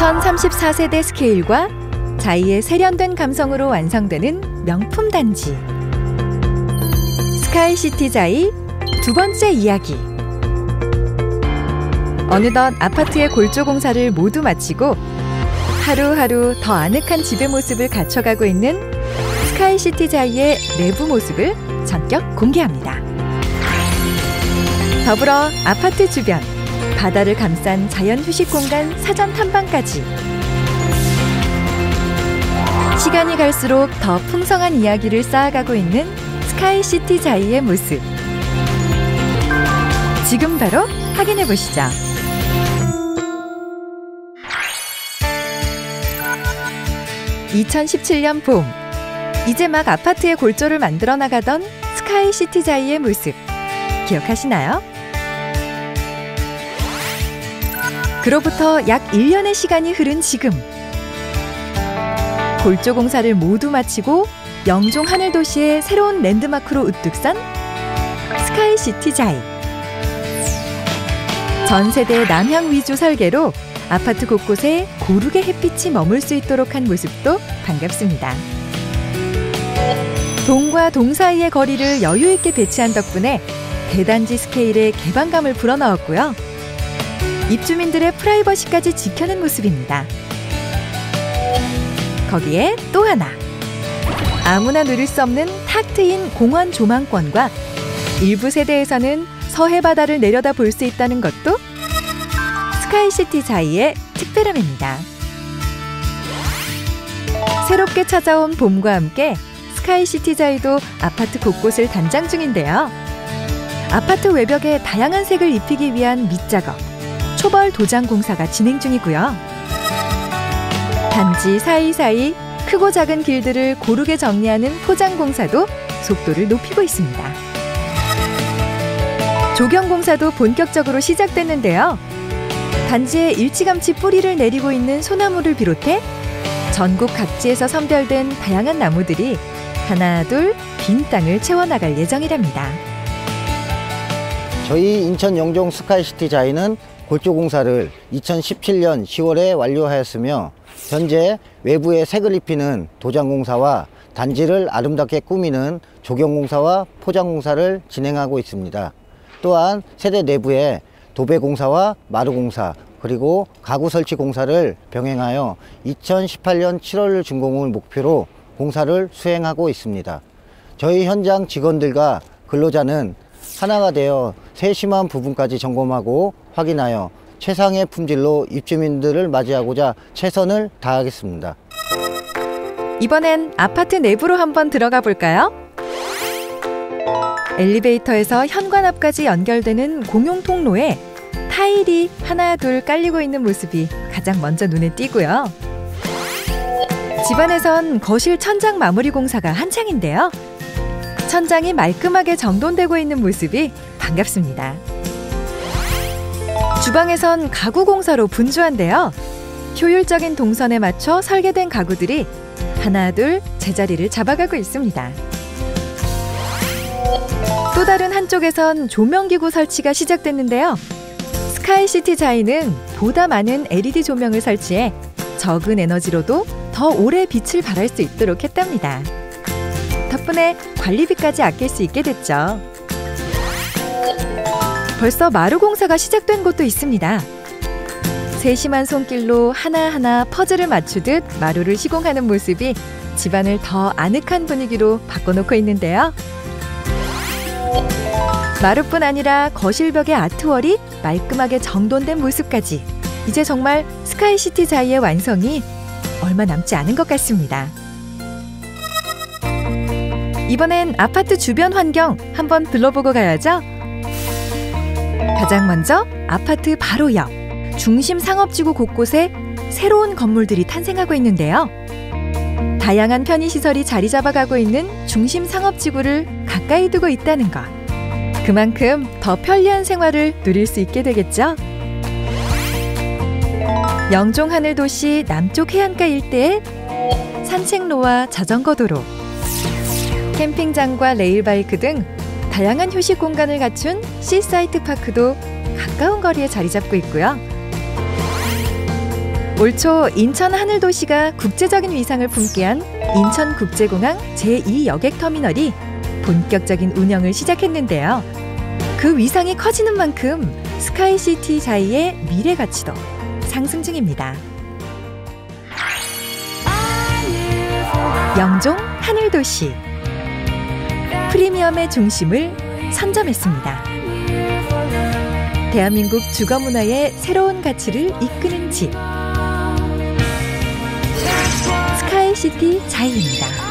1034세대 스케일과 자이의 세련된 감성으로 완성되는 명품 단지. 스카이시티 자이 두 번째 이야기. 어느덧 아파트의 골조 공사를 모두 마치고 하루하루 더 아늑한 집의 모습을 갖춰가고 있는 스카이시티 자이의 내부 모습을 전격 공개합니다. 더불어 아파트 주변, 바다를 감싼 자연 휴식 공간 사전 탐방까지 시간이 갈수록 더 풍성한 이야기를 쌓아가고 있는 스카이시티 자이의 모습. 지금 바로 확인해 보시죠. (2017년) 봄 이제 막 아파트의 골조를 만들어 나가던 스카이시티 자이의 모습 기억하시나요? 그로부터 약 1년의 시간이 흐른 지금 골조 공사를 모두 마치고 영종 하늘 도시의 새로운 랜드마크로 우뚝 선 스카이 시티 자이 전 세대 남향 위주 설계로 아파트 곳곳에 고르게 햇빛이 머물 수 있도록 한 모습도 반갑습니다. 동과 동 사이의 거리를 여유 있게 배치한 덕분에 대단지 스케일의 개방감을 불어넣었고요. 입주민들의 프라이버시까지 지켜낸 모습입니다. 거기에 또 하나. 아무나 누릴 수 없는 탁 트인 공원 조망권과 일부 세대에서는 서해 바다를 내려다 볼 수 있다는 것도 스카이시티 자이의 특별함입니다. 새롭게 찾아온 봄과 함께 스카이시티 자이도 아파트 곳곳을 단장 중인데요. 아파트 외벽에 다양한 색을 입히기 위한 밑작업, 초벌 도장 공사가 진행 중이고요. 단지 사이사이 크고 작은 길들을 고르게 정리하는 포장 공사도 속도를 높이고 있습니다. 조경 공사도 본격적으로 시작됐는데요. 단지에 일찌감치 뿌리를 내리고 있는 소나무를 비롯해 전국 각지에서 선별된 다양한 나무들이 하나 둘 빈 땅을 채워나갈 예정이랍니다. 저희 인천 영종 스카이시티 자이는 골조 공사를 2017년 10월에 완료하였으며 현재 외부에 색을 입히는 도장 공사와 단지를 아름답게 꾸미는 조경 공사와 포장 공사를 진행하고 있습니다. 또한 세대 내부에 도배 공사와 마루 공사 그리고 가구 설치 공사를 병행하여 2018년 7월 준공을 목표로 공사를 수행하고 있습니다. 저희 현장 직원들과 근로자는 하나가 되어 세심한 부분까지 점검하고 확인하여 최상의 품질로 입주민들을 맞이하고자 최선을 다하겠습니다. 이번엔 아파트 내부로 한번 들어가 볼까요? 엘리베이터에서 현관 앞까지 연결되는 공용 통로에 타일이 하나 둘 깔리고 있는 모습이 가장 먼저 눈에 띄고요. 집안에선 거실 천장 마무리 공사가 한창인데요. 천장이 말끔하게 정돈되고 있는 모습이 반갑습니다. 주방에선 가구 공사로 분주한데요. 효율적인 동선에 맞춰 설계된 가구들이 하나 둘 제자리를 잡아가고 있습니다. 또 다른 한쪽에선 조명기구 설치가 시작됐는데요. 스카이시티 자이는 보다 많은 LED 조명을 설치해 적은 에너지로도 더 오래 빛을 발할 수 있도록 했답니다. 덕분에 관리비까지 아낄 수 있게 됐죠. 벌써 마루 공사가 시작된 곳도 있습니다. 세심한 손길로 하나하나 퍼즐을 맞추듯 마루를 시공하는 모습이 집안을 더 아늑한 분위기로 바꿔놓고 있는데요. 마루뿐 아니라 거실벽의 아트월이 말끔하게 정돈된 모습까지 이제 정말 스카이시티 자이의 완성이 얼마 남지 않은 것 같습니다. 이번엔 아파트 주변 환경 한번 둘러보고 가야죠. 가장 먼저 아파트 바로 옆 중심 상업지구 곳곳에 새로운 건물들이 탄생하고 있는데요. 다양한 편의시설이 자리 잡아가고 있는 중심 상업지구를 가까이 두고 있다는 것. 그만큼 더 편리한 생활을 누릴 수 있게 되겠죠. 영종 하늘 도시 남쪽 해안가 일대에 산책로와 자전거 도로, 캠핑장과 레일바이크 등 다양한 휴식 공간을 갖춘 시사이트 파크도 가까운 거리에 자리 잡고 있고요. 올 초 인천 하늘도시가 국제적인 위상을 품게 한 인천국제공항 제2여객터미널이 본격적인 운영을 시작했는데요. 그 위상이 커지는 만큼 스카이시티 자이의 미래 가치도 상승 중입니다. 영종 하늘도시 프리미엄의 중심을 선점했습니다. 대한민국 주거 문화의 새로운 가치를 이끄는 집 스카이시티 자이입니다.